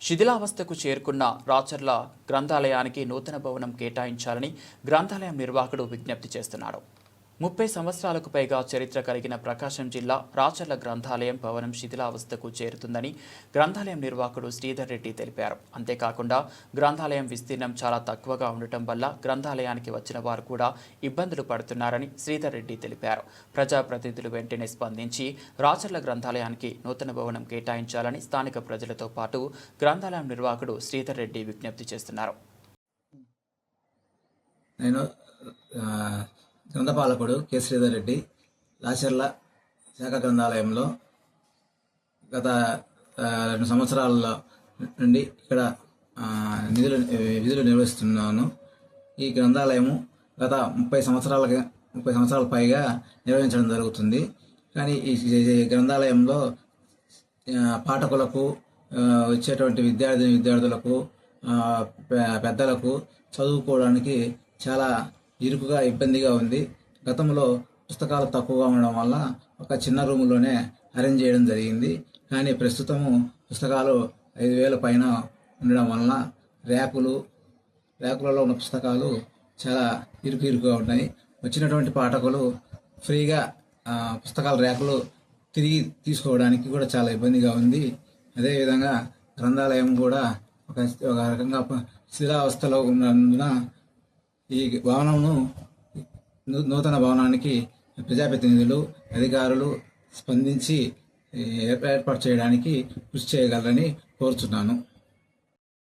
శిథిలావస్థకు చేరుకున్న రాచర్ల గ్రంథాలయానికి నూతన భవనం కేటాయించాలని గ్రంథాలయం నిర్వాహకుడు విజ్ఞప్తి చేస్తున్నారు ముప్పై సంవత్సరాలకు పైగా చరిత్ర కలిగిన ప్రకాశం జిల్లా రాచర్ల గ్రంథాలయం భవనం శిథిలావస్థకు చేరుతుందని గ్రంథాలయం నిర్వాహకుడు శ్రీధర్ రెడ్డి తెలిపారు. అంతేకాకుండా గ్రంథాలయం విస్తీర్ణం చాలా తక్కువగా ఉండటం వల్ల గ్రంథాలయానికి వచ్చిన వారు కూడా ఇబ్బందులు పడుతున్నారని శ్రీధర్ రెడ్డి తెలిపారు. ప్రజాప్రతినిధులు వెంటనే స్పందించి రాచర్ల గ్రంథాలయానికి నూతన భవనం కేటాయించాలని స్థానిక ప్రజలతో పాటు గ్రంథాలయం నిర్వాహకుడు శ్రీధర్ రెడ్డి విజ్ఞప్తి చేస్తున్నారు. నేను గ్రంథపాలకుడు కె. శ్రీధర్ రెడ్డి లాచర్ల శాఖ గ్రంథాలయంలో గత రెండు సంవత్సరాల నుండి ఇక్కడ నిధులు విధులు నిర్వహిస్తున్నాను. ఈ గ్రంథాలయము గత ముప్పై సంవత్సరాల ముప్పై సంవత్సరాల పైగా నిర్వహించడం జరుగుతుంది. కానీ ఈ గ్రంథాలయంలో పాఠకులకు వచ్చేటువంటి విద్యార్థి విద్యార్థులకు పెద్దలకు చదువుకోవడానికి చాలా ఇరుకుగా ఇబ్బందిగా ఉంది. గతంలో పుస్తకాలు తక్కువగా ఉండడం వల్ల ఒక చిన్న రూములోనే అరేంజ్ చేయడం జరిగింది. కానీ ప్రస్తుతము పుస్తకాలు ఐదు వేల పైన ఉండడం వలన ర్యాకులు ర్యాకులలో ఉన్న పుస్తకాలు చాలా ఇరుకు ఇరుకుగా ఉన్నాయి. వచ్చినటువంటి పాఠకులు ఫ్రీగా పుస్తకాల ర్యాకులు తిరిగి తీసుకోవడానికి కూడా చాలా ఇబ్బందిగా ఉంది. అదేవిధంగా గ్రంథాలయం కూడా ఒక ఒక రకంగా స్థిరావస్థలో ఉన్నందున ఈ భవనంను నూతన భవనానికి ప్రజాప్రతినిధులు అధికారులు స్పందించి ఏర్పాటు చేయడానికి కృషి చేయగలరని కోరుచున్నాను.